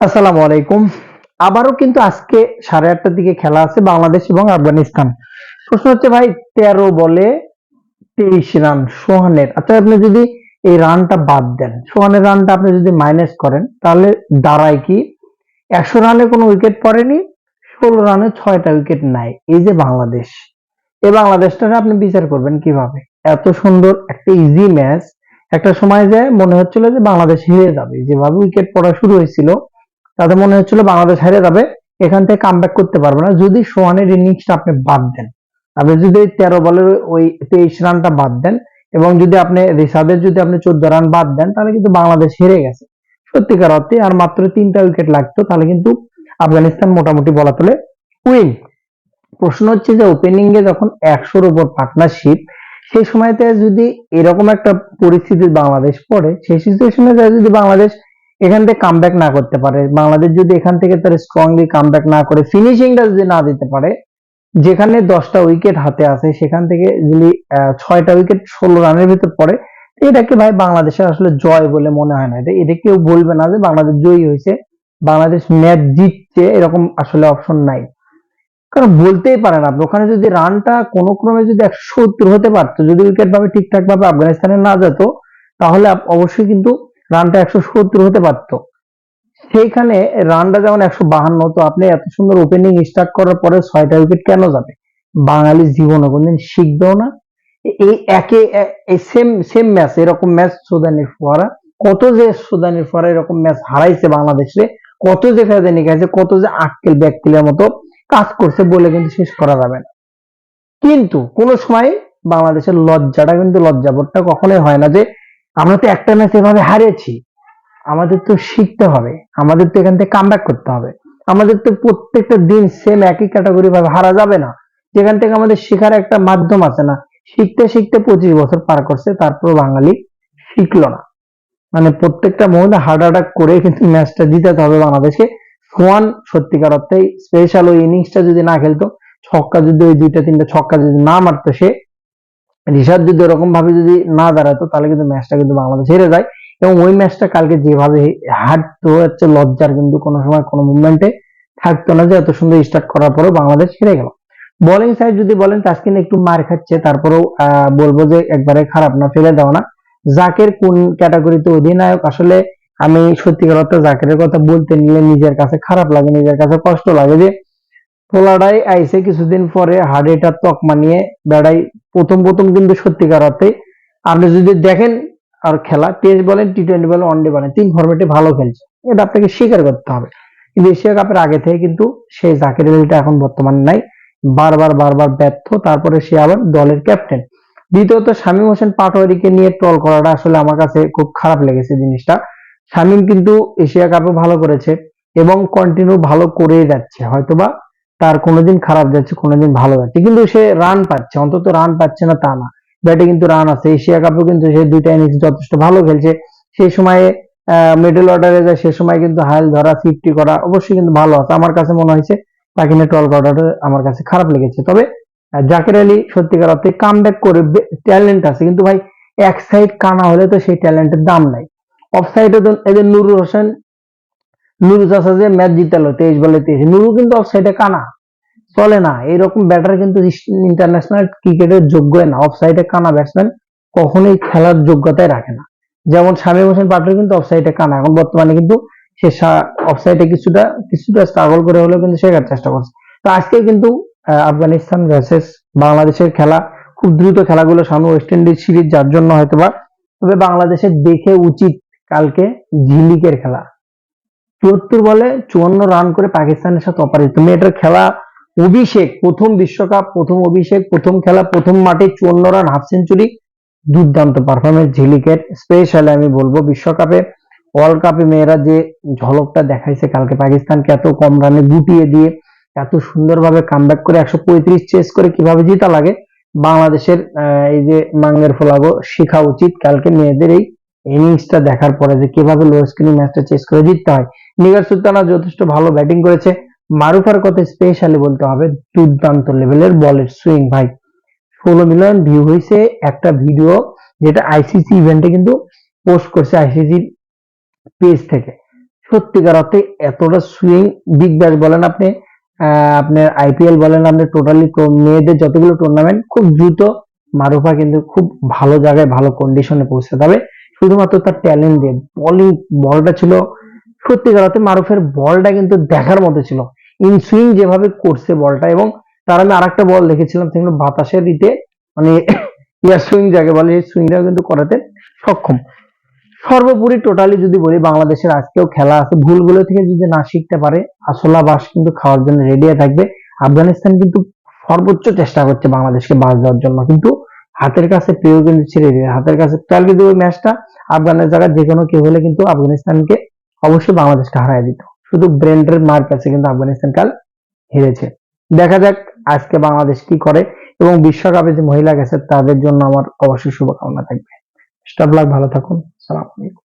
আসসালামু আলাইকুম। আবারও কিন্তু আজকে সাড়ে আটটার দিকে খেলা আছে বাংলাদেশ এবং আফগানিস্তান। প্রশ্ন হচ্ছে ভাই, তেরো বলে তেইশ রান সোহানের। আচ্ছা আপনি যদি এই রানটা বাদ দেন, সোহানের রানটা আপনি যদি মাইনাস করেন, তাহলে দাঁড়ায় কি? একশো রানে কোনো উইকেট পড়েনি, ষোলো রানে ছয়টা উইকেট নাই। এই যে বাংলাদেশ। এই বাংলাদেশটা আপনি বিচার করবেন কীভাবে? এত সুন্দর একটা ইজি ম্যাচ একটা সময় যায় মনে হচ্ছিল যে বাংলাদেশ হেরে যাবে। যেভাবে উইকেট পড়া শুরু হয়েছিল তাদের মনে হচ্ছিল বাংলাদেশ হেরে যাবে, এখান থেকে কামব্যাক করতে পারবে না। যদি সোহানের ইনিংসটা আপনি বাদ দেন, আপনি যদি তেরো বলের ওই তেইশ রানটা বাদ দেন এবং যদি আপনি রিসাদের যদি আপনি চোদ্দ রান বাদ দেন, তাহলে কিন্তু বাংলাদেশ হেরে গেছে। সত্যিকার অর্থে, আর মাত্র তিনটা উইকেট লাগতো, তাহলে কিন্তু আফগানিস্তান মোটামুটি বলা তোলে উইন প্রশ্ন হচ্ছে যে ওপেনিং এ যখন একশোর উপর পার্টনারশিপ সেই সময়তে যদি এরকম একটা পরিস্থিতি বাংলাদেশ পড়ে, সেই সিচুয়েশনে যদি বাংলাদেশ এখান থেকে কামব্যাক না করতে পারে। বাংলাদেশ যদি এখান থেকে তার স্ট্রংলি কামব্যাক না করে ফিনিশিংটা যদি না দিতে পারে, যেখানে দশটা উইকেট হাতে আছে, সেখান থেকে যদি ছয়টা উইকেট ষোলো রানের ভিতর পড়ে এটাকে ভাই বাংলাদেশের আসলে জয় বলে মনে হয় না? এটা এটা কেউ বলবে না যে বাংলাদেশ জয়ী হয়েছে, বাংলাদেশ ম্যাচ জিতছে, এরকম আসলে অপশন নাই। কারণ বলতেই পারেন আপনি ওখানে যদি রানটা কোনো ক্রমে যদি একশো সত্তর হতে পারতো, যদি উইকেট ভাবে ঠিকঠাক ভাবে আফগানিস্তানে না যেত, তাহলে অবশ্যই কিন্তু রানটা একশো সত্তর হতে পারতো। সেইখানে রানটা যেমন একশো বাহান্ন, তো আপনি এত সুন্দর ওপেনিং স্টার্ট করার পরে ছয়টা উইকেট কেন যাবে? বাঙালি জীবনে কোনদিন শিখবেও না। এই একে সেম সেম ম্যাচ এরকম ম্যাচ সুদানের ফোয়ারা কত যে সুদানের ফোয়ারা এরকম ম্যাচ হারাইছে বাংলাদেশে, কত যে ফেদানি গেছে কত যে আটকেল ব্যাককেলের মতো কাজ করছে বলে কিন্তু শেষ করা যাবে না। কিন্তু কোনো সময় বাংলাদেশের লজ্জাটা কিন্তু লজ্জাবোধটা কখনোই হয় না যে আমরা তো একটা ম্যাচ এভাবে হারিয়েছি। আমাদের তো শিখতে হবে। আমাদের তো এখান থেকে কামব্যাক করতে হবে। আমাদের তো প্রত্যেকটা দিন সেম একই ক্যাটাগরি ভাবে হারা যাবে না। যেখান থেকে আমাদের শেখার একটা মাধ্যম আছে না, শিখতে শিখতে পঁচিশ বছর পার করছে তারপর বাঙালি শিখলো না। মানে প্রত্যেকটা মুহূর্তে হার্ট অ্যাটাক করে কিন্তু ম্যাচটা জিতাতে হবে বাংলাদেশকে। সোয়ান সত্যিকার অর্থে স্পেশাল ওই ইনিংসটা যদি না খেলতো, ছক্কা যদি ওই দুইটা, তিনটা ছক্কা যদি না মারতো সে ঋষাদ যদি ওরকম ভাবে যদি না দাঁড়াতো, তাহলে কিন্তু ম্যাচটা কিন্তু বাংলাদেশ হেরে যায়। এবং ওই ম্যাচটা কালকে যেভাবে হারতো হচ্ছে, লজ্জার কিন্তু কোনো সময় কোনো মুভমেন্টে থাকতো না যে এত সুন্দর স্টার্ট করার পরেও বাংলাদেশ হেরে গেল। বোলিং সাইড যদি বলেন, তাসকিন একটু মার খাচ্ছে, তারপরেও বলব যে একবারে খারাপ না, ফেলে দেওয়া না। জাকের কোন ক্যাটাগরিতে অধিনায়ক? আসলে আমি সত্যিকার অর্থে জাকেরের কথা বলতে নিলে নিজের কাছে খারাপ লাগে, নিজের কাছে কষ্ট লাগে যে, পোলাডাই আইসে কিছুদিন পরে এটার তকমা নিয়ে বেড়াই প্রথম প্রথম কিন্তু সত্যিকার অর্থে আপনি যদি দেখেন আর খেলা টেস্ট বলেন টি টোয়েন্টি বলেন ওয়ানডে বলেন, তিন ফরম্যাটে ভালো খেলছে। এটা আপনাকে স্বীকার করতে হবে। কিন্তু এশিয়া কাপের আগে থেকে কিন্তু সেই জাকির আলীটা এখন বর্তমানে নাই। বারবার বারবার ব্যর্থ। তারপরে সে আবার দলের ক্যাপ্টেন দ্বিতীয়ত, শামীম হোসেন পাটোয়ারিকে নিয়ে ট্রল করাটা আসলে আমার কাছে খুব খারাপ লেগেছে জিনিসটা। শামীম কিন্তু এশিয়া কাপে ভালো করেছে এবং কন্টিনিউ ভালো করেই যাচ্ছে। হয়তোবা তার কোনোদিন খারাপ যাচ্ছে, কোনোদিন ভালো যাচ্ছে। কিন্তু সে রান পাচ্ছে, অন্তত রান পাচ্ছে না তা না। ব্যাটে কিন্তু রান আছে এশিয়া কাপে কিন্তু সে দুইটা ইনিংস যথেষ্ট ভালো খেলছে। সেই সময়ে মিডল অর্ডারে যায়, সে সময় কিন্তু হাল ধরা ফিফটি করা অবশ্যই কিন্তু ভালো আছে। আমার কাছে মনে হয়েছে, তাকে নিয়ে টল করাটা আমার কাছে খারাপ লেগেছে। তবে জাকির আলী সত্যিকার অর্থে কাম ব্যাক করে ট্যালেন্ট আছে। কিন্তু ভাই, এক সাইড কানা হলে তো সেই ট্যালেন্টের দাম নাই। অফ সাইডে এদের নুরুল হোসেন নুরু চাষা যে ম্যাচ জিতালো তেইশ বলে তেইশ। নুরু কিন্তু অফ সাইডে কানা। চলে না। এরকম ব্যাটার কিন্তু ইন্টারন্যাশনাল ক্রিকেটের যোগ্য না। অফ সাইডে কানা ব্যাটসম্যান কখনোই খেলার যোগ্যতায় রাখে না। যেমন শামীম হোসেন পাটোয়ারি কিন্তু অফ সাইডে কানা। এখন বর্তমানে কিন্তু সে অফ সাইডে কিছুটা কিছুটা স্ট্রাগল করে হলেও কিন্তু শেখার চেষ্টা করছে। তো আজকে কিন্তু আফগানিস্তান ভার্সেস বাংলাদেশের খেলা। খুব দ্রুত খেলাগুলো সামনে ওয়েস্ট ইন্ডিজ সিরিজ যার জন্য হয়তো বা তবে বাংলাদেশের দেখে উচিত কালকে ঝিলিকের খেলা। চুয়াত্তর বলে চুয়ান্ন রান করে পাকিস্তানের সাথে অপারেট মেয়েটার খেলা অভিষেক, প্রথম বিশ্বকাপ, প্রথম অভিষেক, প্রথম খেলা, প্রথম মাঠে চুয়ান্ন রান হাফ সেঞ্চুরি দুর্দান্ত পারফরমেন্স ঝিলিকেট। স্পেশালি আমি বলব বিশ্বকাপে ওয়ার্ল্ড কাপে মেয়েরা যে ঝলকটা দেখাইছে কালকে পাকিস্তানকে, এত কম রানে গুটিয়ে দিয়ে, এত সুন্দরভাবে কামব্যাক করে একশো পঁয়ত্রিশ চেস করে কীভাবে জিতা লাগে, বাংলাদেশের এই যে মাঙ্গের ফলাগো, শেখা উচিত। কালকে মেয়েদের এই ইনিংসটা দেখার পরে যে কীভাবে লো স্ক্রিন ম্যাচটা চেস করে জিততে হয়। নিগার সুলতানা যথেষ্ট ভালো ব্যাটিং করেছে। মারুফার কথা স্পেশালি বলতে হবে, দুর্দান্ত লেভেলের বলের সুইং ভাই। ষোলো মিলিয়ন ভিউ হয়েছে একটা ভিডিও যেটা আইসিসি ইভেন্টে কিন্তু পোস্ট করছে আইসিসি পেজ থেকে। সত্যিকার অর্থে এতটা সুইং বিগ ব্যাশ বলেন আপনি আপনার আইপিএল বলেন আপনি টোটালি মেয়েদের যতগুলো টুর্নামেন্ট খুব দ্রুত মারুফা কিন্তু খুব ভালো জায়গায়, ভালো কন্ডিশনে পৌঁছে যাবে। শুধুমাত্র তার ট্যালেন্ট দিয়ে। বলিং বলটা ছিল সত্যিকার অর্থে মারুফের বলটা কিন্তু দেখার মতো ছিল। ইন সুইং যেভাবে করছে বলটা এবং তার আমি আরেকটা বল দেখেছিলাম, সেগুলো বাতাসে দিতে মানে ইয়ার সুইং যাকে বলে, এই সুইংটাও কিন্তু করাতে সক্ষম। সর্বোপরি টোটালি যদি বলি, বাংলাদেশের আজকেও খেলা আছে। ভুলগুলো থেকে যদি না শিখতে পারে, আসলা বাস কিন্তু খাওয়ার জন্য রেডি থাকবে। আফগানিস্তান কিন্তু সর্বোচ্চ চেষ্টা করছে বাংলাদেশকে বাস দেওয়ার জন্য। কিন্তু হাতের কাছে পেয়েও কিন্তু ছেড়ে দিবে হাতের কাছে কালকে ওই ম্যাচটা আফগানের জায়গায় যে কোনো কেউ হলে কিন্তু আফগানিস্তানকে অবশ্যই বাংলাদেশকে হারাই দিত। শুধু ব্রেন্ডের মার কাছে কিন্তু আফগানিস্তান কাল হেরেছে। দেখা যাক আজকে বাংলাদেশ কি করে এবং বিশ্বকাপে যে মহিলা গেছে তাদের জন্য আমার অবশ্যই শুভকামনা থাকবে। স্টাফ লাগ ভালো থাকুন। সালাম আলাইকুম।